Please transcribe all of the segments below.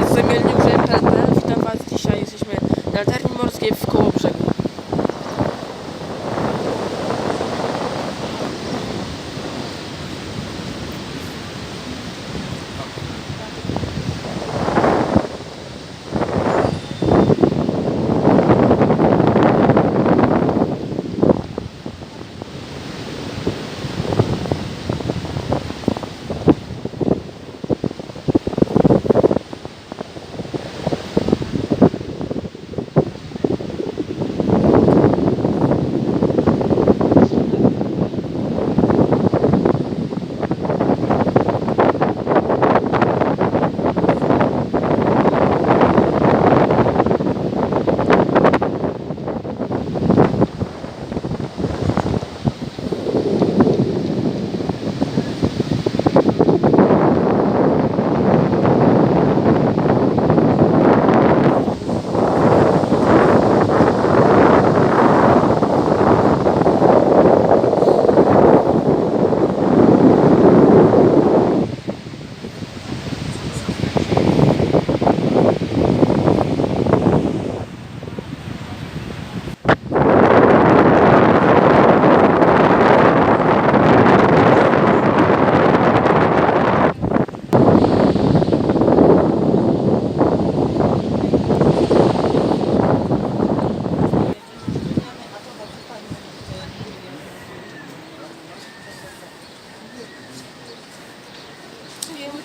Jestem Jelniu Grzegorz, witam Was dzisiaj. Jesteśmy na latarni morskiej w Kołobrzegu.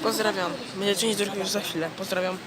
Pozdrawiam. Będzie część druga już za chwilę. Pozdrawiam.